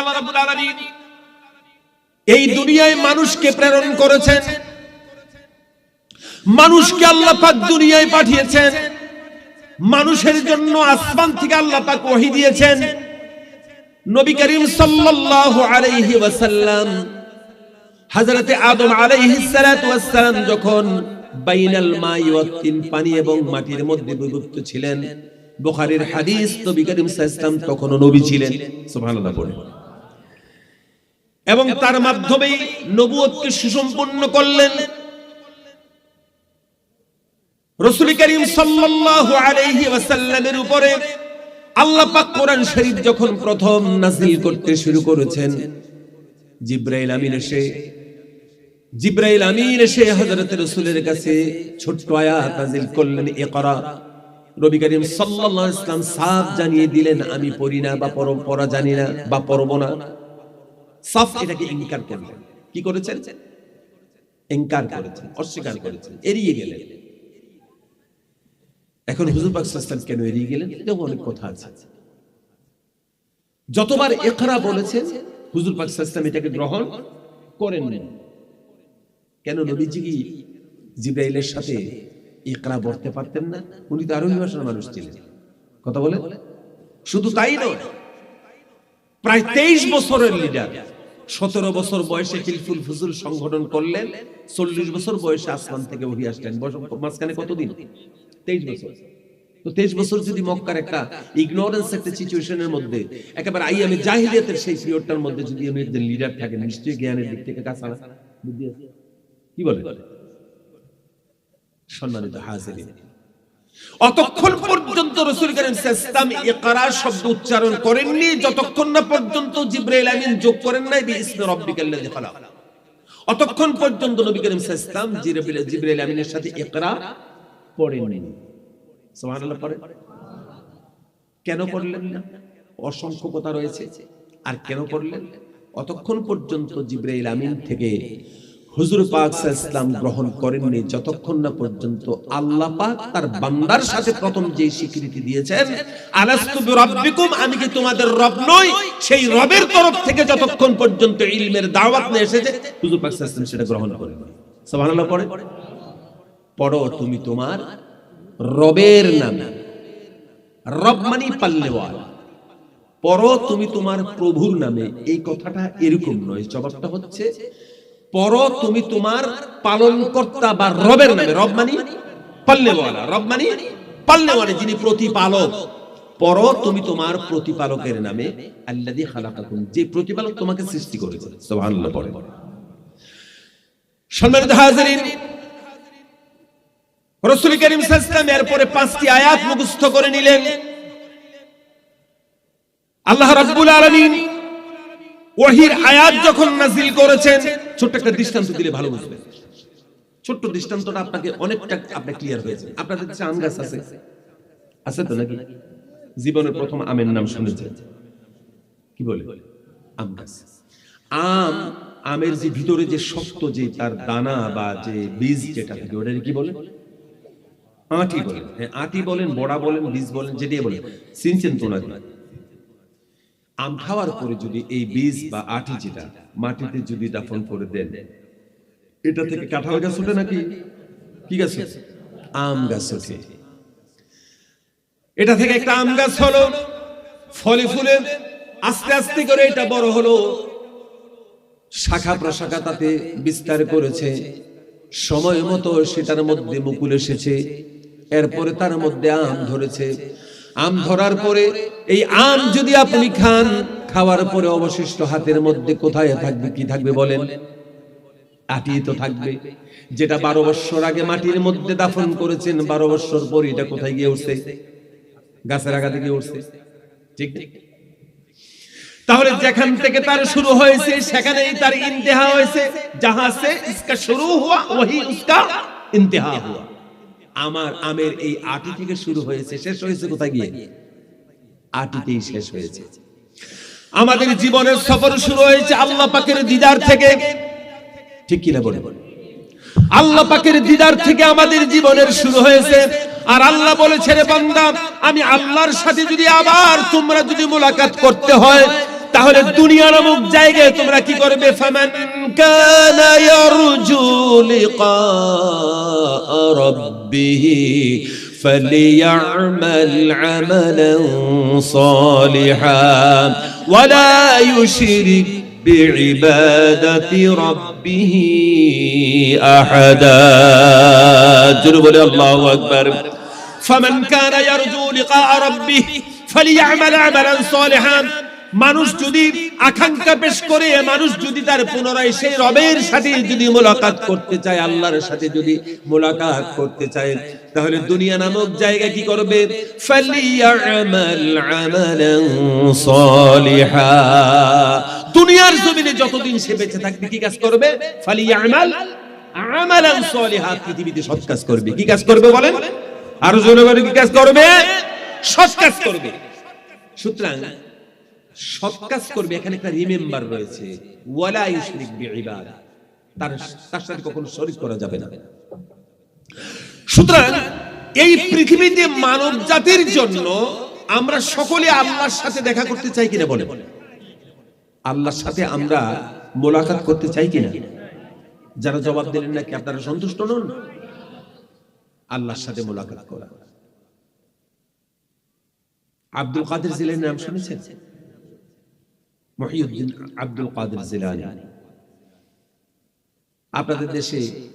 আল্লাহ রাব্বুল আলামিন এই দুনিয়ায় মানুষকে প্রেরণ করেছেন। মানুষকে আল্লাহ পাক দুনিয়ায় পাঠিয়েছেন। মানুষের জন্য আসমান থেকে আল্লাহ পাক ওহী দিয়েছেন। নবী করিম সাল্লাল্লাহু আলাইহি ওয়াসাল্লাম হযরতে আদম আলাইহিস সালাতু ওয়াসসালাম যখন বাইনাল মাই ওয়াত তিন পানি এবং মাটির মধ্যে বিভক্ত ছিলেন, বুখারীর হাদিস নবী করিম সাল্লাল্লাহু আলাইহি ওয়াসাল্লাম তখনও নবী ছিলেন। সুবহানাল্লাহ বলে এবং তার মাধ্যমেই নবুয়তকে সুসম্পন্ন করলেন। রসুল করিম সাল্লাল্লাহু আলাইহি ওয়াসাল্লামের উপরে আল্লাহ পাক কোরআন শরীফ যখন প্রথম নাজিল করতে শুরু করেছেন, জিব্রাইল আমিন এসে, জিব্রাইল আমিন এসে হযরত রাসূলের কাছে ছোট্ট আয়াত নাজিল করলেন, ইকরা। নবী করিম সাল্লাল্লাহু আলাইহি ওয়াসাল্লাম সাফ জানিয়ে দিলেন, আমি পড়ি না বা পড়া জানি না বা পড়ব না। সাফ এটাকে ইনকার কি করেছেন? ইনকার করেছেন, অস্বীকার করেছেন, এড়িয়ে গেলেন। এখন হুজুর পাক কেন এড়িয়ে গেলেন? এটাও অনেক কথা আছে। যতবার ইকরা বলেছেন, হুজুর পাক সাল্লাল্লাহু এটাকে গ্রহণ করেন কেন নবীজি কি জিব্রাইলের সাথে ইকরা বলতে পারতেন না? উনি তো আরবি ভাষার মানুষ ছিলেন। কথা বলে শুধু তাই নয়, প্রায় তেইশ বছরের লিডার সতেরো বছর বয়সে হিলফুল ফুজুল সংগঠন করলেন, চল্লিশ বছর বয়সে আসমান থেকে উঠে আসলেন। মাঝখানে কতদিন? তেইশ বছর। তো তেইশ বছর যদি মক্কার একটা ইগনোরেন্স একটা সিচুয়েশনের মধ্যে, একেবারে আই আমি জাহিলিয়াতের সেই পিরিয়ডটার মধ্যে যদি উনি একজন লিডার থাকেন নিশ্চয়ই জ্ঞানের দিক থেকে কাছে কি বলে? সম্মানিত হাজিরিন অতক্ষণ পর্যন্ত রসুল করিম ইসলাম ইকরা শব্দ উচ্চারণ করেননি, যতক্ষণ না পর্যন্ত জিব্রাইল আমিন যোগ করেন নাই বিইসমি রাব্বিকাল্লাযী খালাক। অতক্ষণ পর্যন্ত নবী করিম ইসলাম জিব্রাইল জিব্রাইল আমিনের সাথে ইকরা পড়েননি। সুবহানাল্লাহ পড়ে। কেন পড়লেন না? অসংখ্য কথা রয়েছে। আর কেন পড়লেন? অতক্ষণ পর্যন্ত জিব্রাইল আমিন থেকে হুজুর পাক ইসলাম গ্রহণ করেননি যতক্ষণ না পর্যন্ত আল্লাহ পাক তার বান্দার সাথে প্রথম যে স্বীকৃতি দিয়েছেন, আলাস্তু আমি কি তোমাদের রব নই? সেই রবের তরফ থেকে যতক্ষণ পর্যন্ত ইলমের দাওয়াত নিয়ে এসেছে, হুজুর পাক ইসলাম সেটা গ্রহণ করেন সুবহানাল্লাহ, পড়ে। পড়ো, তুমি তোমার রবের নামে। রব মানি পড়ো, তুমি তোমার প্রভুর নামে। এই কথাটা এরকম নয়, জবাবটা হচ্ছে পড়ো তুমি তোমার পালনকর্তা বা রবের নামে, রব মানি পাল্লেওয়ালা রব মানি পাল্লেওয়ালা যিনি প্রতিপালক। পড়ো তুমি তোমার প্রতিপালকের নামে, আল্লাযী খালাকাকুম, যে প্রতিপালক তোমাকে সৃষ্টি করেছে, সুবহানাল্লাহ পড়ে। সম্মানিত হাজিরিন, রসুল করিম সাল্লাম এরপরে পাঁচটি আয়াত মুখস্থ করে নিলেন। আল্লাহ রাব্বুল আলামিন ওহির আয়াত যখন নাজিল করেছেন ছোট্ট একটা দৃষ্টান্ত দিলে ভালো বুঝবেন। ছোট্ট দৃষ্টান্তটা আপনাকে অনেকটা আপনি ক্লিয়ার হয়েছে আপনাদের কাছে আম গাছ আছে। আছে তো নাকি? জীবনের প্রথম আমের নাম শুনেছেন? কি বলে? আম গাছ। আম, আমের যে ভিতরে যে শক্ত যে তার দানা বা যে বীজ যেটা থাকে ওটা কি বলে? আটি বলেন হ্যাঁ আটি বলেন, বড়া বলেন, বীজ বলেন, যেটাই বলেন। চিনছেন তো নাকি? আম খাওয়ার পরে যদি এই বীজ বা আটি যেটা মাটিতে যদি দাফন করে দেন, এটা থেকে কাঁঠাল গাছ ওঠে নাকি? কি গাছ আম গাছ ওঠে। এটা থেকে একটা আম গাছ হলো, ফলে ফুলে আস্তে আস্তে করে এটা বড় হলো। শাখা প্রশাখা তাতে বিস্তার করেছে, সময় মতো সেটার মধ্যে মুকুল এসেছে, এরপরে তার মধ্যে আম ধরেছে। আম ধরার পরে এই আম যদি আপনি খান, খাওয়ার পরে অবশিষ্ট হাতের মধ্যে কোথায় থাকবে, কি থাকবে বলেন? আটি তো থাকবে। যেটা বারো বৎসর আগে মাটির মধ্যে দাফন করেছেন, বারো বৎসর পর এটা কোথায় গিয়ে উঠছে? গাছের আগাতে গিয়ে উঠছে। ঠিক তাহলে যেখান থেকে তার শুরু হয়েছে, সেখানেই তার ইন্তেহা হয়েছে। যাহা সে শুরু হুয়া ওহি উসকা ইন্তেহা হুয়া। আমার আমের এই আটি থেকে শুরু হয়েছে। শেষ হয়েছে কোথায় গিয়ে? আটিতেই শেষ হয়েছে। আমাদের জীবনের সফর শুরু হয়েছে আল্লাহ পাকের দিদার থেকে। ঠিক কিনা বলে আল্লাহ পাকের দিদার থেকে আমাদের জীবনের শুরু হয়েছে। আর আল্লাহ বলেছে, রে বান্দা, আমি আল্লাহর সাথে যদি আবার তোমরা যদি মোলাকাত করতে হয় তাহলে দুনিয়া নামক জায়গায় তোমরা কি করবে ফামান কানা ইয়ারজু লিকা রাব্বিহ فليعمل عملا صالحا ولا يشرك بعبادة ربه أحدا جنوب الله أكبر فمن كان يرجو لقاء ربه فليعمل عملا صالحا মানুষ যদি আকাঙ্ক্ষা পেশ করে, মানুষ যদি তার পুনরায় সেই রবের সাথে যদি মোলাকাত করতে চায়, আল্লাহর সাথে যদি মোলাকাত করতে চায়, তাহলে দুনিয়া নামক জায়গা কি করবে? দুনিয়ার জমিনে যতদিন সে বেঁচে থাকবে, কি কাজ করবে? ফালিয়ামাল আমালান সালিহা। পৃথিবীতে সৎ কাজ করবে। কি কাজ করবে বলেন? আরও বলে কি কাজ করবে? সৎ কাজ করবে। সুতরাং সৎ কাজ করবে, এখানে একটা রিমেম্বার রয়েছে। ওয়ালা ইউশরিক বিইবাদ। তার তার সাথে কখনো শরীক করা যাবে না। সুতরাং এই পৃথিবীতে মানব জাতির জন্য আমরা সকলে আল্লাহর সাথে দেখা করতে চাই কিনা বলে আল্লাহর সাথে আমরা মোলাকাত করতে চাই কিনা? যারা জবাব দিলেন নাকি আপনারা সন্তুষ্ট নন? আল্লাহর সাথে মোলাকাত করা। আব্দুল কাদের জিলানির নাম শুনেছেন? মহিউদ্দিন আব্দুল কাদের জিলানি। আপনাদের দেশে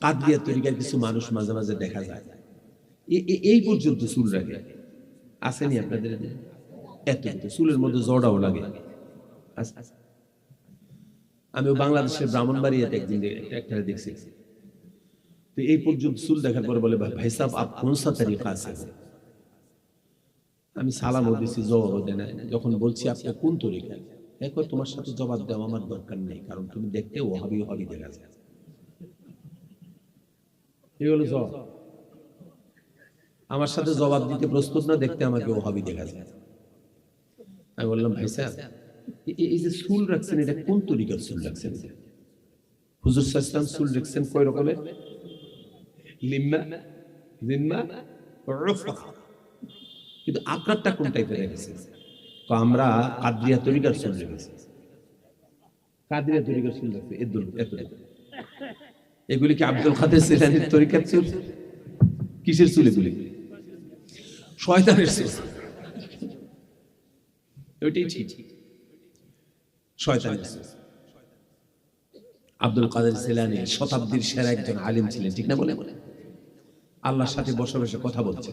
কাদরিয়া তরিকার কিছু মানুষ মাঝে মাঝে দেখা যায়। এই পর্যন্ত চুল রাখে। আসেনি আপনাদের এত চুলের মধ্যে জড়াও লাগে। আস- আস- বাংলাদেশের ব্রাহ্মণবাড়িয়াতে একদিন একটা দেখছি। তো এই পর্যন্ত চুল দেখার পরে বলে, ভাই সাহেব আপ কোন সা আছে? আমি সালামও দিছি জবাব দেয় না যখন বলছি আপনি কোন তরিকা দেখো তোমার সাথে জবাব দেওয়া আমার দরকার নেই কারণ তুমি দেখতে ওহাবি ওহাবি দেখা যায়। জবাব? আমার সাথে জবাব দিতে প্রস্তুত না দেখতে আমাকে ওহাবি দেখা যায়। আমি বললাম ভাই এ- এই যে চুল রাখছেন এটা কোন তরিকার চুল রাখছেন হুজুর সাল্লাম চুল রাখছেন কয় রকমের? লিম্মা জিম্মা রুফা। কিন্তু আপনারটা কোন টাইপের রেখেছে তো আমরা কাদরিয়া তরিকার চুল রেখেছি কাদরিয়া তরিকার চুল রাখছে এদুল এত এগুলি কি আব্দুল খাদের সিলানির তরিকার চুল? কিসের চুল এগুলি? শয়তানের চুল। ওইটাই ঠিক। শয়তানের চুল। আব্দুল কাদের সিলানি শতাব্দীর সেরা একজন আলিম ছিলেন, ঠিক না বলে? আল্লাহর সাথে বসে বসে কথা বলছে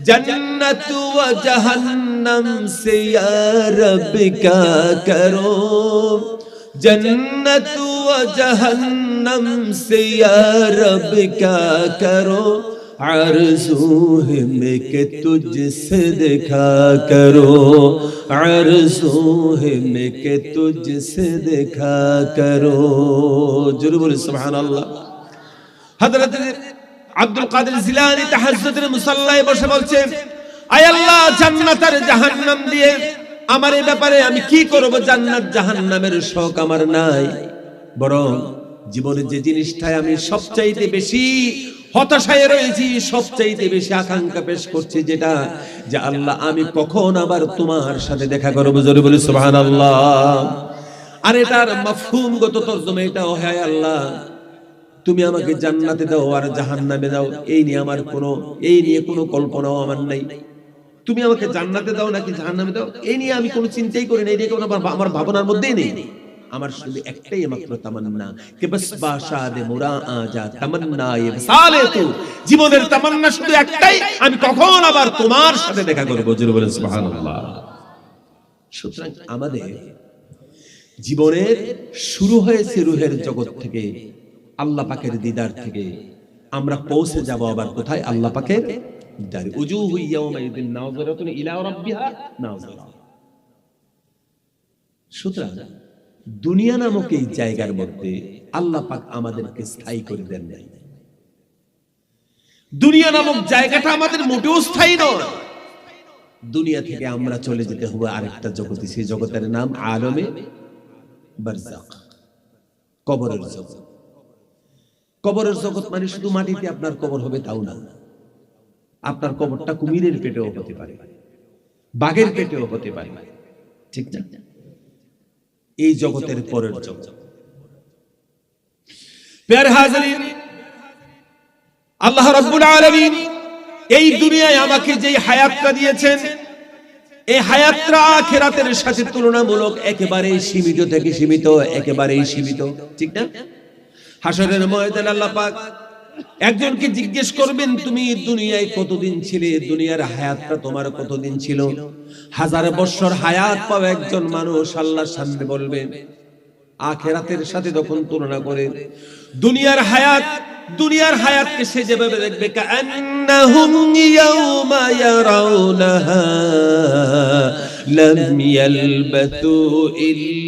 جنت و جہنم سے یا رب کا کرو؟ جنت و جہنم سے یا رب کا کرو؟ عرضو ہے میں کہ تجھ سے دکھا کرو عرضو ہے میں کہ تجھ سے دکھا کرو۔ جرب سبحان اللہ۔ حضرت আব্দুল কাদের জিলানী তাহাজ্জুদের মুসাল্লায় বসে বলছে, আয় আল্লাহ জান্নাত আর জাহান্নাম দিয়ে আমার এই ব্যাপারে আমি কি করব? জান্নাত জাহান্নামের শখ আমার নাই। বরং জীবনের যে জিনিসটায় আমি সবচাইতে বেশি হতাশায় রয়েছি, সবচাইতে বেশি আকাঙ্ক্ষা পেশ করছি যেটা যে আল্লাহ, আমি কখন আবার তোমার সাথে দেখা করব? জোরে বলি, সুবহানাল্লাহ। আর এটার মাফহুমগত তর্জমা এটা হে আল্লাহ তুমি আমাকে জান্নাতে দাও আর জাহান্নামে দাও। এই নিয়ে আমার কোনো এই নিয়ে কোনো কল্পনাও আমার নাই। তুমি আমাকে জান্নাতে দাও নাকি জাহান্নামে দাও? এই নিয়ে আমি কোনো চিন্তাই করি না। এই নিয়ে কোনো আমার ভাবনার মধ্যেই নেই। আমার শুধু একটাই মাত্র তামান্না। কে আজা তামান্না এ সালে জীবনের তামান্না শুধু একটাই। আমি কখন আবার তোমার সাথে দেখা করব? বলেন, সুবহানাল্লাহ। সুতরাং আমাদের জীবনের শুরু হয়েছে রুহের জগৎ থেকে। আল্লাহ পাকের দিদার থেকে। আমরা পৌঁছে যাব আবার কোথায়? আল্লাহ পাকের দিদারে। উজুহু ইয়াউমাইদিন নাযিরাতুন ইলা রাব্বিহা নাযিরা। সুতরাং দুনিয়া নামক এই জায়গার মধ্যে আল্লাহ পাক আমাদেরকে স্থায়ী করে দেন নাই। দুনিয়া নামক জায়গাটা আমাদের মোটেও স্থায়ী নয়। দুনিয়া থেকে আমরা চলে যেতে হবে আরেকটা জগতে। সেই জগতের নাম আলমে বারজাক কবরের জগৎ। কবরের জগৎ মানে শুধু মাটিতে আপনার কবর হবে তাও না। আপনার কবরটা কুমিরের পেটেও হতে পারে, বাঘের পেটেও হতে পারে। ঠিক না? এই জগতের পরের জগৎ। আল্লাহ রাব্বুল এই দুনিয়ায় আমাকে যেই হায়াতটা দিয়েছেন, এই হায়াতটা আখিরাতের সাথে তুলনামূলক একেবারেই সীমিত থেকে সীমিত, একেবারেই সীমিত। ঠিক না? হাসরের ময়দানে আল্লাহ পাক একজনকে জিজ্ঞেস করবেন, তুমি দুনিয়ায় কতদিন ছিলে? দুনিয়ার হায়াতটা তোমার কতদিন ছিল? হাজার বছর হায়াত পাওয়া একজন মানুষ আল্লাহর সামনে বলবেন আখেরাতের সাথে তখন তুলনা করে, দুনিয়ার হায়াত, দুনিয়ার হায়াতকে সে যেভাবে দেখবে কান্নাহুম ইয়াউমা ইয়ারাউনাহা লাম ইয়ালবাতু ইল্লা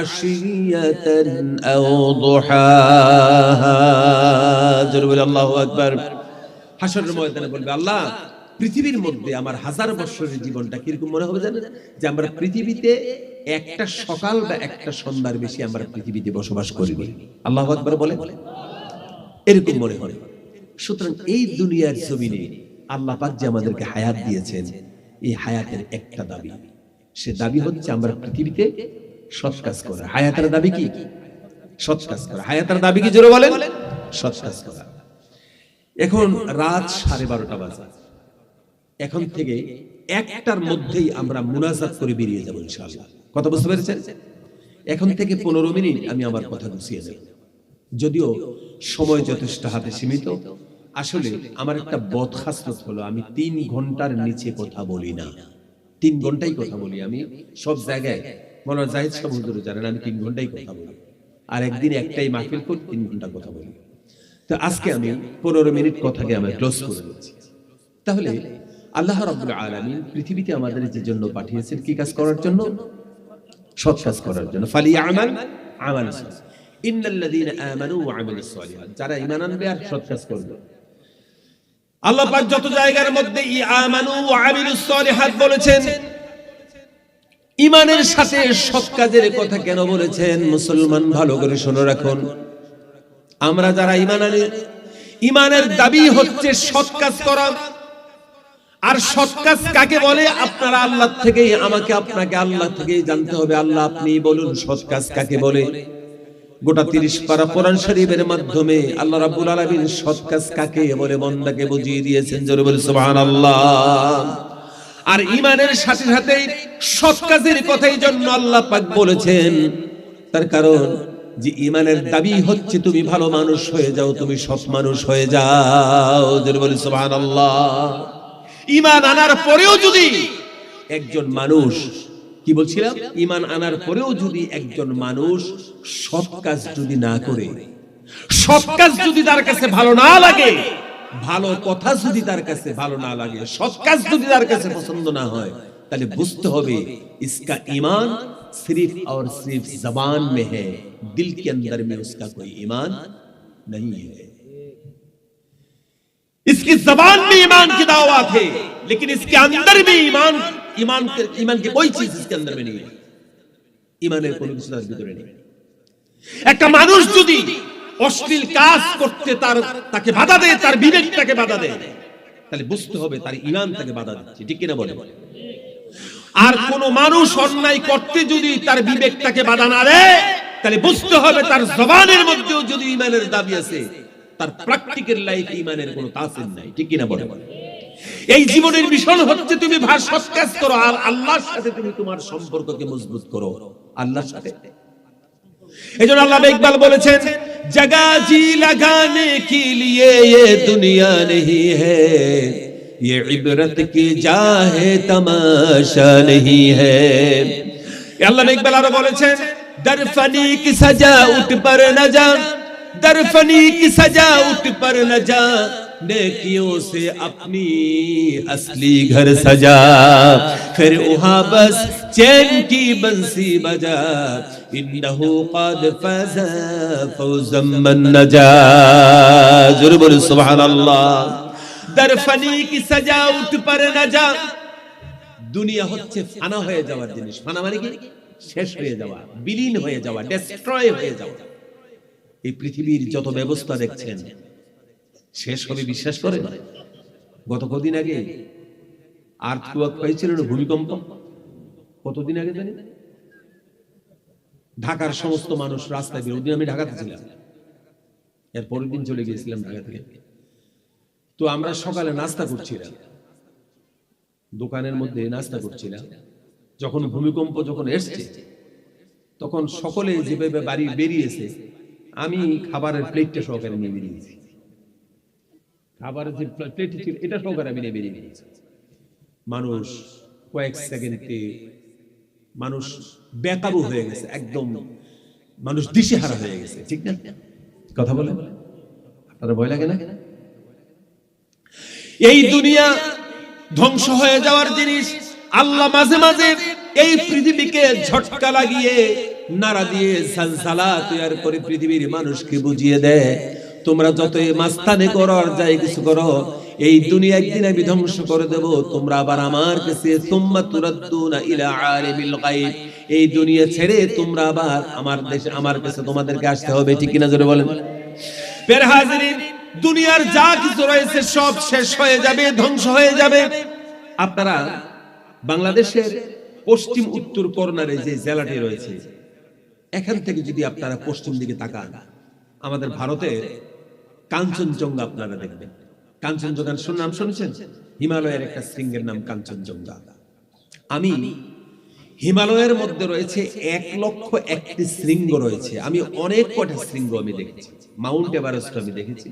আশিয়াতান আও দুহাহা জোরে বলে, আল্লাহু আকবার। হাসরের ময়দানে বলবে, আল্লাহ, পৃথিবীর মধ্যে আমার হাজার বছরের জীবনটা কীরকম মনে হবে জানেন? যে আমরা পৃথিবীতে একটা সকাল বা একটা সন্ধ্যার বেশি আমরা পৃথিবীতে বসবাস করিনি আল্লাহ আকবার বলে এরকম মনে হয়। সুতরাং এই দুনিয়ার জমিনে আল্লাহ পাক যে আমাদেরকে হায়াত দিয়েছেন, এই হায়াতের একটা দাবি। সে দাবি হচ্ছে আমরা পৃথিবীতে সৎ কাজ করা। হায়াতের দাবি কি? সৎ কাজ করা। হায়াতের দাবি কি জোরে বলেন? সৎ কাজ করা। এখন রাত সাড়ে বারোটা বাজে। এখন থেকে একটার মধ্যেই আমরা মুনাজাত করে বেরিয়ে যাব ইনশাআল্লাহ। কথা বুঝতে পেরেছেন? এখন থেকে পনেরো মিনিট আমি আমার কথা গুছিয়ে নেব। যদিও সময় যথেষ্ট হাতে সীমিত। আসলে আমার একটা বদখাস্ত হলো আমি তিন ঘণ্টার নিচে কথা বলি না। তিন ঘন্টাই কথা বলি আমি। সব জায়গায় মনে জাহিদ সাহেব হুজুর জানেন, আমি তিন ঘন্টাই কথা বলি। আর একদিন একটাই মাহফিল করি তিন ঘণ্টা কথা বলি। তো আজকে আমি পনেরো মিনিট কথাকে আমি ক্লোজ করে দিচ্ছি তাহলে আল্লাহ রাব্বুল আলামিন পৃথিবীতে আমাদের যে জন্য পাঠিয়েছেন কি কাজ করার জন্য? সৎ কাজ করার জন্য। ফালি আমাল আমাল যারা ঈমান আনবে আর সৎ কাজ করবে। আল্লাহ পাক যত জায়গার মধ্যে ই আমানু ওয়া আমিলুস সালিহাত বলেছেন ঈমানের সাথে সৎ কাজের কথা কেন বলেছেন? মুসলমান, ভালো করে শুনে রাখুন। আমরা যারা ঈমান আনি ঈমানের দাবি হচ্ছে সৎ কাজ করা। আর সৎ কাজ কাকে বলে? আপনারা আল্লাহ থেকে আমাকে আপনাকে আল্লাহ থেকে জানতে হবে। আল্লাহ আপনি বলুন সৎ কাজ কাকে বলে। গোটা তিরিশ পারা কোরআন শরীফের মাধ্যমে আল্লাহ রাব্বুল আলামিন সৎ কাজ কাকে বলে বন্দাকে বুঝিয়ে দিয়েছেন। জোরে বলে সুবহানাল্লাহ। আর ইমানের সাথে সাথে সৎ কাজের কথাই জন্য আল্লাহ পাক বলেছেন। তার কারণ যে ইমানের দাবি হচ্ছে, তুমি ভালো মানুষ হয়ে যাও, তুমি সৎ মানুষ হয়ে যাও। বলে সুবহানাল্লাহ। ইমান আনার পরেও যদি একজন মানুষ, কি বলছিলাম? ইমান আনার পরেও যদি একজন মানুষ সৎ কাজ যদি না করে, সৎ কাজ যদি তার কাছে ভালো না লাগে, ভালো কথা যদি তার কাছে ভালো না লাগে, সৎ কাজ যদি তার কাছে পছন্দ না হয় تلبست ہوئے اس کا ایمان صرف اور صرف زبان میں ہے، دل کے اندر میں اس کا کوئی ایمان نہیں ہے۔ اس کی زبان میں ایمان کی دعوات ہے، لیکن اس کے اندر میں ایمان ایمان ایمان کی کوئی چیز اس کے اندر میں نہیں ہے۔ ایমানের نہیں কিছু তার ভিতরে নেই একটা মানুষ যদি অশ্লীল কাজ করতে তার তাকে বাধা দেয় তার বিবেক তাকে বাধা দেয় তাহলে বুঝতে হবে তার ইমান তাকে বাধা দিচ্ছে نہ بولے بولے؟ আর কোন মানুষ অন্যায় করতে যদি তার বিবেক তাকে বাধা না দেয়, তাহলে বুঝতে হবে তার জবানের মধ্যেও যদি ইমানের দাবি আছে, তার প্র্যাকটিক্যাল লাইফ ইমানের কোনো তাসির নাই। ঠিক কিনা বলে এই জীবনের মিশন হচ্ছে তুমি ভাষত কাজ করো আর আল্লাহর সাথে তুমি তোমার সম্পর্ককে মজবুত করো। আল্লাহর সাথে। এজন্য আল্লাহ ইকবাল বলেছেন জগা জি লাগানে কি লিয়ে ये یہ عبرت کی جاہ تماشا نہیں ہے۔ اللہ نے ایک بلا آرہ بولے چھے درفنی کی سجا اٹھ پر نہ جا۔ درفنی کی سجا اٹھ پر نہ جا۔ نیکیوں سے اپنی اصلی گھر سجا۔ پھر اہاں بس چین کی بنسی بجا۔ انہو قد فیضا فوزا من نجا۔ ضرور سبحان اللہ۔ মানে যত ব্যবস্থা দেখছেন, শেষ হবে বিশ্বাস করেন? গত কদিন আগে আর্থকুয়াক হয়েছিল ভূমিকম্প? কতদিন আগে জানি ঢাকার সমস্ত মানুষ রাস্তায় বেরোদিন আমি ঢাকাতে ছিলাম। এর পরের দিন চলে গিয়েছিলাম ঢাকা থেকে। তো আমরা সকালে নাস্তা করছিলাম। দোকানের মধ্যে নাস্তা করছিলাম। যখন ভূমিকম্প যখন এসছে, তখন সকলে যেভাবে বাড়ি বেরিয়েছে, আমি খাবারের প্লেটটা সহকারে নিয়ে বেরিয়েছি। খাবারের যে প্লেট ছিল, এটা সহকারে আমি নিয়ে বেরিয়ে গিয়েছি মানুষ কয়েক সেকেন্ডে মানুষ বেকাবু হয়ে গেছে, একদম মানুষ দিশেহারা হয়ে গেছে, ঠিক না? কথা বলে আপনার ভয় লাগে না? এই দুনিয়া ধ্বংস হয়ে যাওয়ার জিনিস আল্লাহ মাঝে মাঝে এই পৃথিবীকে ঝটকা লাগিয়ে নাড়া দিয়ে সালসালা তৈরি করে পৃথিবীর মানুষকে বুঝিয়ে দেয়। তোমরা যতই মাস্তানে করো আর যাই কিছু করো, এই দুনিয়া একদিন আমি ধ্বংস করে দেব। তোমরা আবার আমার কাছে, সুম্মা তুরাদ্দুনা ইলা আলিমিল গায়ব। এই দুনিয়া ছেড়ে তোমরা আবার আমার দেশে, আমার কাছে তোমাদেরকে আসতে হবে। ঠিক কিনা জোরে বলেন? ফের হাজিরিন দুনিয়ার যা কিছু রয়েছে সব শেষ হয়ে যাবে, ধ্বংস হয়ে যাবে। আপনারা বাংলাদেশের পশ্চিম উত্তর কর্নারে যে জেলাটি রয়েছে, এখান থেকে যদি আপনারা পশ্চিম দিকে তাকান, আমাদের ভারতের কাঞ্চনজঙ্ঘা আপনারা দেখবেন। কাঞ্চনজঙ্ঘার নাম শুনেছেন? হিমালয়ের একটা শৃঙ্গের নাম কাঞ্চনজঙ্ঘা। আমি হিমালয়ের মধ্যে রয়েছে এক লক্ষ একটি শৃঙ্গ রয়েছে। আমি অনেক কটা শৃঙ্গ আমি দেখেছি। মাউন্ট এভারেস্ট আমি দেখেছি।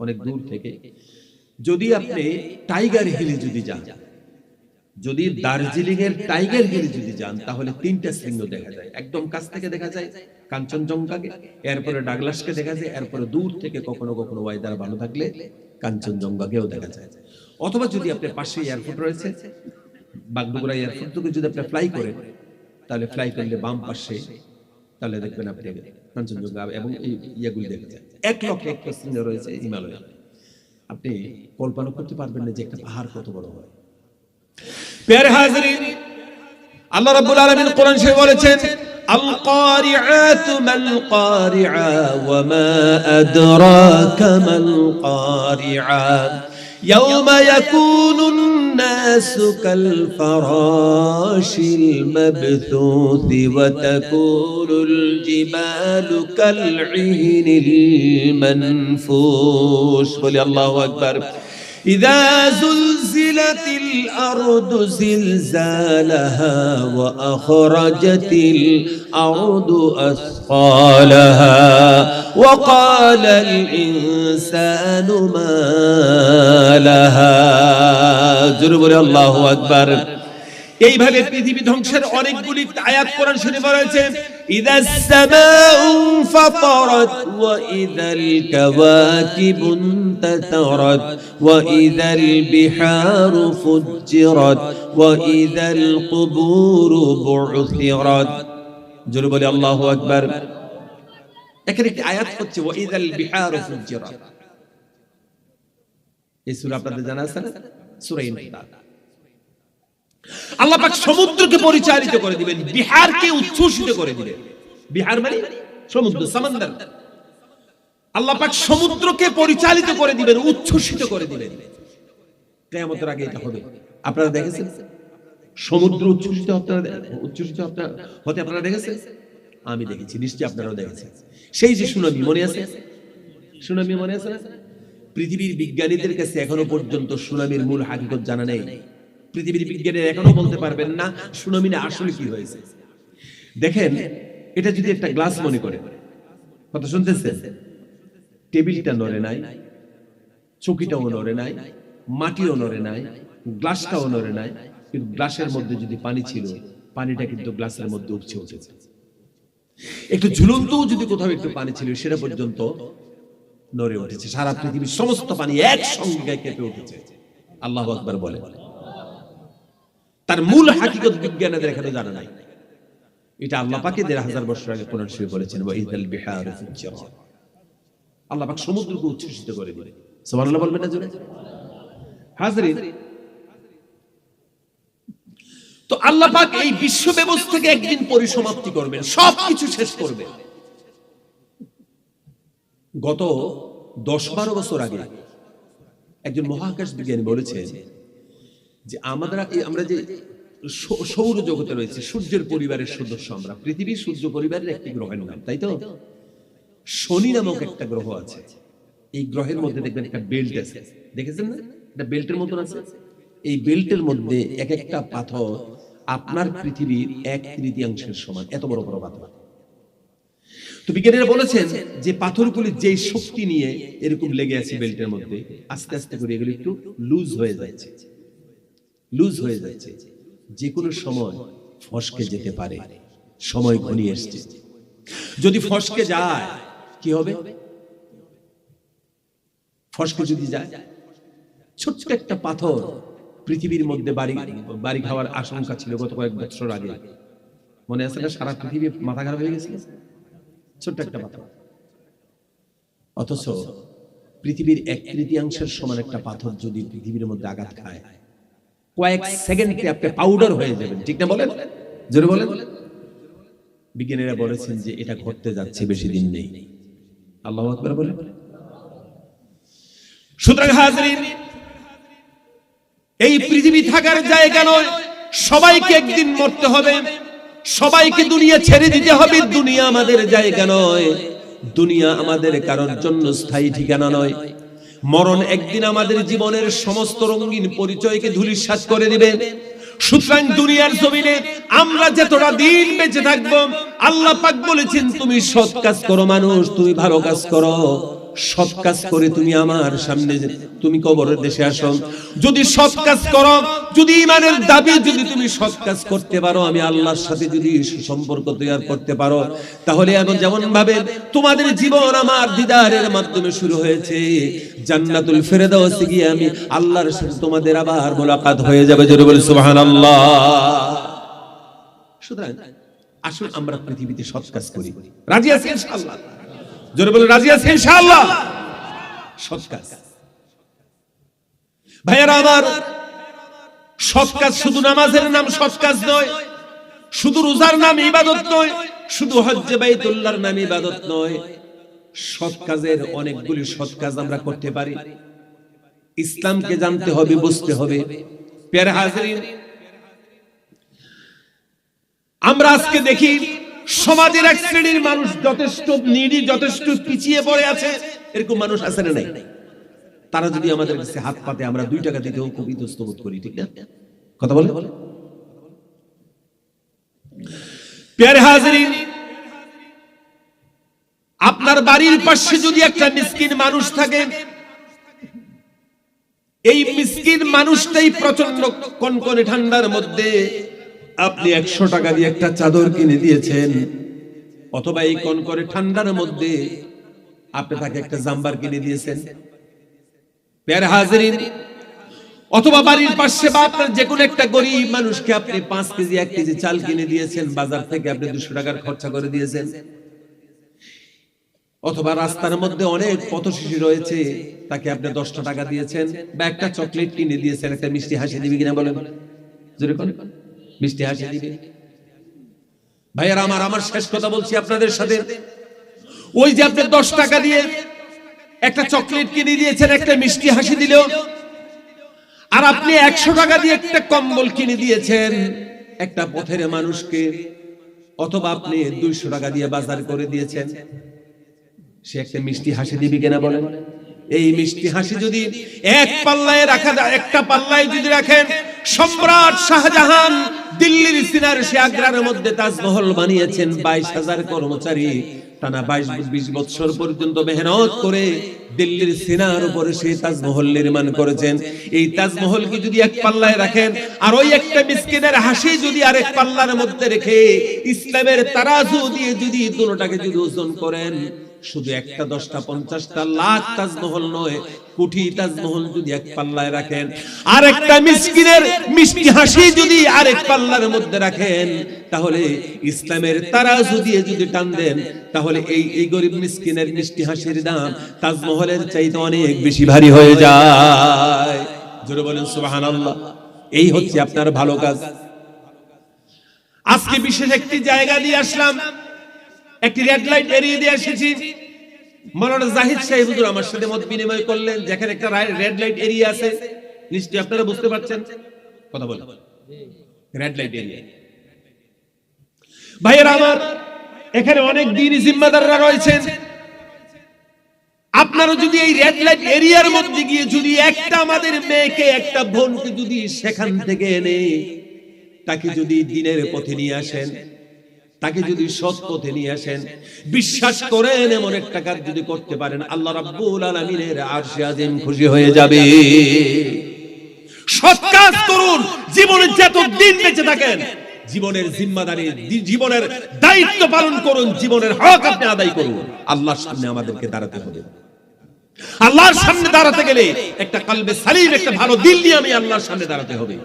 অনেক দূর থেকে। যদি আপনি টাইগার হিলে যদি যান যদি দার্জিলিং এর টাইগার হিলে যদি যান তাহলে তিনটা শৃঙ্গ দেখা যায়। একদম কাছ থেকে দেখা যায় কাঞ্চনজঙ্ঘাকে। এরপরে ডাগলাসকে দেখা যায় এরপরে দূর থেকে কখনো কখনো ওয়েদার ভালো থাকলে কাঞ্চনজঙ্ঘাকেও দেখা যায়। অথবা যদি আপনার পাশে এয়ারপোর্ট রয়েছে বাগডোগরা এয়ারপোর্ট থেকে যদি আপনি ফ্লাই করেন তাহলে ফ্লাই করলে বাম পাশে তাহলে দেখবেন আপনি কাঞ্চনজঙ্ঘা এবং এই ইয়েগুলি দেখা যায় এক লক্ষ একটা শৃঙ্গ রয়েছে হিমালয়ে। আপনি কল্পনা করতে পারবেন না যে একটা পাহাড় কত বড় হয়। প্যারে হাজরিন আল্লাহ রাব্বুল আলামিন কোরআন শরীফে বলেছেন আল কারিআত মাল কারিআ ওয়া মা আদরাকা মাল কারিআ يوم يكون الناس كالفراش المبثوث وتكون الجبال كالعهن المنفوش. قل الله أكبر. إذا زلزلت الأرض زلزالها وأخرجت الأرض أثقالها وقال الإنسان ما لها؟ الله أكبر. এইভাবে পৃথিবী ধ্বংসের অনেকগুলি আয়াত কোরআন শরীফে রয়েছে ইদা সামাউ ফাতারাত ওয়া ইদাল কাওয়াকিবু ইনতাতারাত ওয়া ইদাল বিহারু ফুজ্জিরাত ওয়া ইদাল কুবুরু বু'থিরাত জোরে বলে, আল্লাহু আকবার। এখানে একটি আয়াত হচ্ছে, ওয়া ইদাল বিহারু ফুজ্জিরাত। এই সূরা আপনাদের জানা আছে না? সূরা ইনফিতার আল্লাহ পাক সমুদ্রকে পরিচালিত করে দিবেন, বিহারকে উচ্ছ্বসিত করে দিবেন। বিহার মানে সমুদ্র সমুদ্র আল্লাহ পাক সমুদ্রকে পরিচালিত করে দিবেন, উচ্ছ্বসিত করে দিবেন। কিয়ামতের আগে এটা হবে। আপনারা দেখেছেন? সমুদ্র উচ্ছ্বসিত আপনারা উচ্ছ্বসিত আপনারা হতে আপনারা দেখেছেন? আমি দেখেছি, নিশ্চয়ই আপনারাও দেখেছেন। সেই যে সুনামি মনে আছে? সুনামি মনে আছে পৃথিবীর বিজ্ঞানীদের কাছে এখনও পর্যন্ত সুনামির মূল হাকিকত জানা নেই। পৃথিবীর বিজ্ঞানীরা এখনও বলতে পারবেন না সুনামি না আসলে কি হয়েছে। দেখেন, এটা যদি একটা গ্লাস মনে করে কথা শুনতেছেন? টেবিলটা নড়ে নাই, চকিটাও নড়ে নাই, মাটিও নড়ে নাই, গ্লাসটাও নড়ে নাই, কিন্তু গ্লাসের মধ্যে যদি পানি ছিল, পানিটা কিন্তু গ্লাসের মধ্যে উপচে উঠেছে। একটু ঝুলন্ত যদি কোথাও একটু পানি ছিল, সেটা পর্যন্ত নড়ে উঠেছে। সারা পৃথিবীর সমস্ত পানি একসঙ্গে কেঁপে উঠেছে। আল্লাহ আকবার বলে তার মূল হাকিকত বিজ্ঞানীদের এখানে জানা নাই। এটা আল্লাহ পাকে দেড় হাজার বছর আগে কোরআন বলেছেন আল্লাহ পাক সমুদ্রকে উচ্ছ্বসিত করে সুবহানাল্লাহ বলবেন না জোরে? হাজরিন, তো আল্লাহ পাক এই বিশ্ব ব্যবস্থাকে একদিন পরিসমাপ্তি করবেন, সবকিছু শেষ করবেন। গত দশ বারো বছর আগে একজন মহাকাশ বিজ্ঞানী বলেছেন যে আমরা আমরা যে সৌর জগতে রয়েছে সূর্যের পরিবারের সদস্য আমরা পৃথিবী সূর্য পরিবারের একটি গ্রহের নাম তাই তো? শনি নামক একটা গ্রহ আছে। এই গ্রহের মধ্যে দেখবেন একটা বেল্ট আছে। দেখেছেন না? একটা বেল্টের মতন আছে। এই বেল্টের মধ্যে এক একটা পাথর আপনার পৃথিবীর এক তৃতীয়াংশের সমান এত বড় বড় পাথর। তো বিজ্ঞানীরা বলেছেন যে পাথরগুলি যে শক্তি নিয়ে এরকম লেগে আছে বেল্টের মধ্যে আস্তে আস্তে করে এগুলো একটু লুজ হয়ে যাচ্ছে। লুজ হয়ে যাচ্ছে। যে কোনো সময় ফসকে যেতে পারে। সময় ঘনিয়ে এসছে। যদি ফসকে যায়, কি হবে? ফসকে যদি যায়, ছোট্ট একটা পাথর পৃথিবীর মধ্যে বাড়ি বাড়ি খাওয়ার আশঙ্কা ছিল গত কয়েক বছর আগে। মনে আছে না? সারা পৃথিবী মাথা খারাপ হয়ে গেছিল? ছোট্ট একটা পাথর। অথচ পৃথিবীর এক তৃতীয়াংশের সমান একটা পাথর যদি পৃথিবীর মধ্যে আঘাত খায় কয়েক সেকেন্ডে আপনি পাউডার হয়ে যাবেন। ঠিক না বলেন? জোরে বলেন? বিজ্ঞানীরা বলেছেন যে এটা ঘটতে যাচ্ছে বেশি দিন নেই। আল্লাহ আকবার বলে সুতরাং হাজরিন এই পৃথিবী থাকার জায়গা নয় সবাইকে একদিন মরতে হবে। সবাইকে দুনিয়া ছেড়ে দিতে হবে দুনিয়া আমাদের জায়গা নয়। দুনিয়া আমাদের কারোর জন্য স্থায়ী ঠিকানা নয়। মরণ একদিন আমাদের জীবনের সমস্ত রঙিন পরিচয়কে ধুলিশ্বাস করে দিবে। সুতরাং দুনিয়ার জমিনে আমরা যতটা দিন বেঁচে থাকব, আল্লাহ পাক বলেছেন, তুমি সৎ কাজ করো, মানুষ, তুমি ভালো কাজ করো। সৎ কাজ করে তুমি আমার সামনে তুমি কবরের দেশে আসো। যদি সৎ কাজ করো, যদি ইমানের দাবি যদি তুমি সৎ কাজ করতে পারো, আমি আল্লাহর সাথে যদি সম্পর্ক তৈরি করতে পারো, তাহলে এখন যেমন ভাবে তোমাদের জীবন আমার দিদারের মাধ্যমে শুরু হয়েছে, জান্নাতুল ফেরদাউসে গিয়ে আমি আল্লাহর সাথে তোমাদের আবার মোলাকাত হয়ে যাবে। জোরে বলে সুবহানাল্লাহ। সুতরাং, আসুন আমরা পৃথিবীতে সৎ কাজ করি। রাজি আছি ইনশাআল্লাহ? জোরে বলে, রাজি আছি ইনশাআল্লাহ। সৎ কাজ। ভাইয়েরা, আমার সৎ কাজ শুধু নামাজের নাম সৎ কাজ নয়, শুধু রোজার নাম ইবাদত নয়, শুধু হজ্জে বাইতুল্লাহর নাম ইবাদত নয়, সৎ কাজের অনেকগুলি সৎ কাজ আমরা করতে পারি। ইসলামকে জানতে হবে, বুঝতে হবে। পেয়ার হাজরিন, আমরা আজকে দেখি সমাজের এক শ্রেণির মানুষ যথেষ্ট নিডি যথেষ্ট পিছিয়ে পড়ে আছে, এরকম মানুষ আছে না নাই? তারা যদি আমাদের কাছে হাত পাতে, আমরা দুই টাকা দিতেও খুব ইতস্ত করি, ঠিক না? কথা বলে? প্যারে আপনার বাড়ির পাশে যদি একটা মিসকিন মানুষ থাকে, এই মিসকিন মানুষটাই প্রচণ্ড কনকনে ঠান্ডার মধ্যে আপনি একশো টাকা দিয়ে একটা চাদর কিনে দিয়েছেন, অথবা এই কনকনে ঠান্ডার মধ্যে আপনি তাকে একটা জাম্বার কিনে দিয়েছেন। অথবা বাড়ির পাশে বা আপনার যে কোনো একটা গরিব মানুষকে আপনি পাঁচ কেজি, এক কেজি চাল কিনে দিয়েছেন, বাজার থেকে আপনি দুশো টাকার খরচা করে দিয়েছেন। অথবা রাস্তার মধ্যে অনেক পথশিশু রয়েছে, তাকে আপনি দশটা টাকা দিয়েছেন, বা একটা চকলেট কিনে দিয়েছেন, একটা মিষ্টি হাসি দিবি কিনা বলেন। জোরে মিষ্টি হাসি দিবি। ভাইয়ার, আমার আমার শেষ কথা বলছি আপনাদের সাথে। ওই যে আপনি দশ টাকা দিয়ে একটা চকলেট কিনে দিয়েছেন, একটা মিষ্টি হাসি দিলেও, আর আপনি একশো টাকা দিয়ে একটা কম্বল কিনে দিয়েছেন, একটা পথের মানুষকে, অথবা আপনি দুইশো টাকা দিয়ে বাজার করে দিয়েছেন। সে একটা মিষ্টি হাসি দিবি কিনা বলেন? এই মিষ্টি হাসি যদি এক পাল্লায় রাখা একটা পাল্লায় যদি রাখেন সম্রাট শাহজাহান দিল্লির সিনার সে আগ্রার মধ্যে তাজমহল বানিয়েছেন বাইশ হাজার কর্মচারী। টানা বাইশ, বিশ বছর পর্যন্ত মেহনত করে দিল্লির সিনার উপরে সেই তাজমহল নির্মাণ করেছেন। এই তাজমহলকে যদি এক পাল্লায় রাখেন, আর ওই একটা মিসকিনের হাসি যদি আরেক পাল্লার মধ্যে রেখে ইসলামের তারাজু দিয়ে যদি দুটোটাকে যদি ওজন করেন শুধু একটা দশটা, পঞ্চাশটা লাখ তাজমহল নয়, কোটি তাজমহল যদি এক পাল্লায় রাখেন আর একটা মিসকিনের মিষ্টি হাসি যদি আরেক পাল্লার মধ্যে রাখেন, তাহলে ইসলামের তারাজু দিয়ে যদি টান দেন, তাহলে এই এই গরিব মিসকিনের মিষ্টি হাসির দাম তাজমহলের চাইতে অনেক বেশি ভারী হয়ে যায়। জোরে বলেন, সুবহানাল্লাহ। এই হচ্ছে আপনার ভালো কাজ। আজকে বিশেষ একটি জায়গা দিয়ে আসলাম। একটি রেড লাইট এরিয়ে দিয়ে এসেছি। মাওলানা জাহিদ সাহেব হুজুর আমার সাথে মত বিনিময় করলেন, যেখানে একটা রেড লাইট এরিয়া আছে। নিশ্চয়ই আপনারা বুঝতে পারছেন। কথা বলেন। রেড লাইট এরিয়া ভাইয়েরা আমার, এখানে অনেক দিনই জিম্মাদাররা রয়েছেন। আপনারা যদি এই রেড লাইট এরিয়ার মধ্যে গিয়ে যদি একটা আমাদের মেয়েকে, একটা বোনকে যদি সেখান থেকে এনে তাকে যদি দিনের পথে নিয়ে আসেন তাকে যদি সৎ পথে নিয়ে আসেন, বিশ্বাস করেন এমন একটা কাজ যদি করতে পারেন, আল্লাহ রাব্বুল আলামিনের আরশে আযীম খুশি হয়ে যাবে। সৎ কাজ করুন, জীবনে যত দিন বেঁচে থাকেন, জীবনের জিম্মাদারি, জীবনের দায়িত্ব পালন করুন, জীবনের হক আপনি আদায় করুন। আল্লাহর সামনে আমাদেরকে দাঁড়াতে হবে। আল্লাহর সামনে দাঁড়াতে গেলে একটা কালবে সালিম, একটা ভালো দিল নিয়ে আমি আল্লাহর সামনে দাঁড়াতে হবে।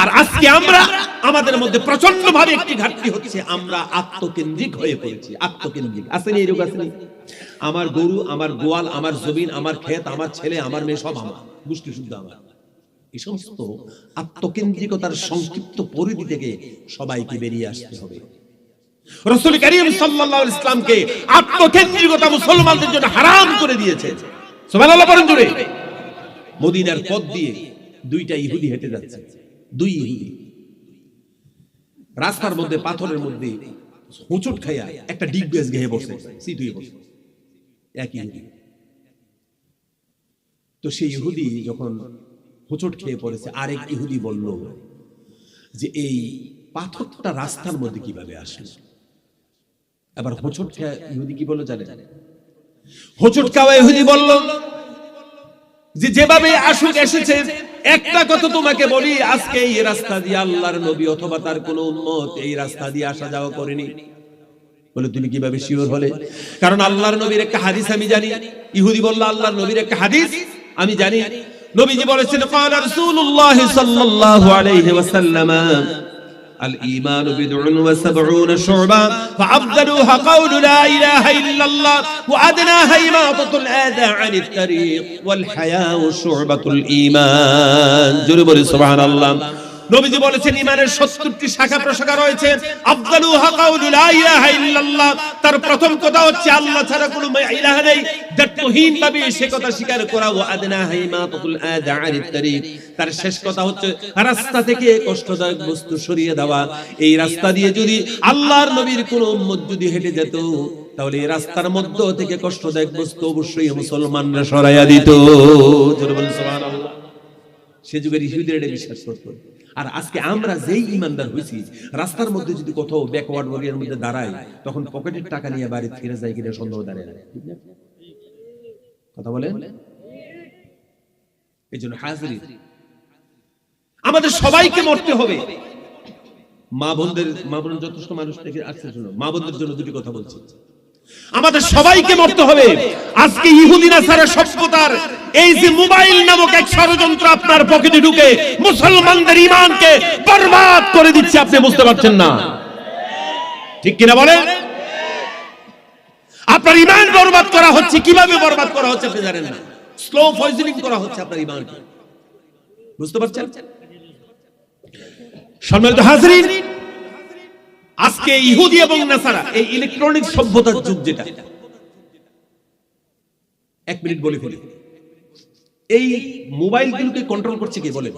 আর আজকে আমরা আমাদের মধ্যে প্রচণ্ড ভাবে একটি ঘাটতি হচ্ছে, আমরা আত্মকেন্দ্রিক হয়ে পড়েছি, আত্মকেন্দ্রিক। আসেনি এই রোগ, আসেনি? আমার গরু, আমার গোয়াল, আমার জমিন, আমার ক্ষেত, আমার ছেলে, আমার মেয়ে, সব আমার গোষ্ঠী শুদ্ধ আমার। এই সমস্ত আত্মকেন্দ্রিকতার সংক্ষিপ্ত পরিধি থেকে সবাইকে বেরিয়ে আসতে হবে। রসুল করিম আলাইহি ইসলামকে আত্মকেন্দ্রিকতা মুসলমানদের জন্য হারাম করে দিয়েছে। সুবহানাল্লাহ, পড়ুন জুড়ে মদিনার পথ দিয়ে দুইটা ইহুদি হেঁটে যাচ্ছে। দুই রাস্তার মধ্যে পাথরের মধ্যে হোঁচট খাইয়া একটা ডিগ বেজ গেহে বসে সিট হয়ে বসে। এক ইহুদি। তো সেই ইহুদি যখন হোঁচট খেয়ে পড়েছে আরেক ইহুদি বলল যে এই পাথরটা রাস্তার মধ্যে কীভাবে আসলো? এবার হোঁচট খেয়ে ইহুদি কি বলল জানে হোঁচট খাওয়া ইহুদি বলল যে যেভাবে আসুক এসেছে। একটা কথা তোমাকে বলি, আজকে এই রাস্তা দিয়ে আল্লাহর নবী অথবা তার কোন উন্মত এই রাস্তা দিয়ে আসা যাওয়া করেনি। বলে, তুমি কীভাবে শিওর হলে? কারণ আল্লাহর নবীর একটা হাদিস আমি জানি। ইহুদি বলল, আল্লাহর নবীর একটা হাদিস আমি জানি। নবীজি বলেছেন কালা রাসূলুল্লাহ সাল্লাল্লাহু আলাইহি ওয়াসাল্লাম الإيمان بضع وسبعون شعبا فأفضلوها قول لا إله إلا الله وأدناها إماطة الأذى عن الطريق والحياء شعبة الإيمان. جرب سبحان الله. নবীজি বলেছেন, ইমানের 70টি শাখা প্রশাখা রয়েছে। তার প্রথম কথা হচ্ছে, আল্লাহ ছাড়া কোনো কথা স্বীকার করা তার শেষ কথা হচ্ছে, রাস্তা থেকে কষ্টদায়ক বস্তু সরিয়ে দেওয়া। এই রাস্তা দিয়ে যদি আল্লাহর নবীর কোন উম্মত যদি হেঁটে যেত, তাহলে এই রাস্তার মধ্য থেকে কষ্টদায়ক বস্তু অবশ্যই মুসলমানরা সরাইয়া দিত। সে যুগের ইহুদিরা এটা বিশ্বাস করতো। আর আজকে আমরা যেই ইমানদার হয়েছি, রাস্তার মধ্যে যদি কোথাও ব্যাকওয়ার্ড ওয়ারিয়ার মধ্যে দাঁড়াই, তখন পকেটের টাকা নিয়ে বাড়ি ফিরে যায় কিনা সন্দেহ দাঁড়ায় না। কথা বলেন? এই জন্য হাজিরি, আমাদের সবাইকে মরতে হবে। মা বোনদের, মা বোন যথেষ্ট মানুষ থেকে আসছে, শুনো। মা বোনদের জন্য দুটি কথা বলছি। আমাদের সবাইকে মরতে হবে। আজকে ইহুদিনা সারা সভ্যতার এই যে মোবাইল নামক এক ষড়যন্ত্র আপনার পকেটে ঢুকে মুসলমানদের ইমানকে বরবাদ করে দিচ্ছে, আপনি বুঝতে পারছেন না? ঠিক কিনা বলেন? আপনার ইমান বরবাদ করা হচ্ছে, কীভাবে বরবাদ করা হচ্ছে আপনি জানেন না? স্লো পয়জনিং করা হচ্ছে আপনার ইমানকে বুঝতে পারছেন? সম্মানিত হাজরিন আজকে ইহুদি এবং নাসারা, এই ইলেকট্রনিক সভ্যতার যুগ যেটা। এক মিনিট বলে ফেলি। এই মোবাইলগুলোকে কন্ট্রোল করছে কে বলে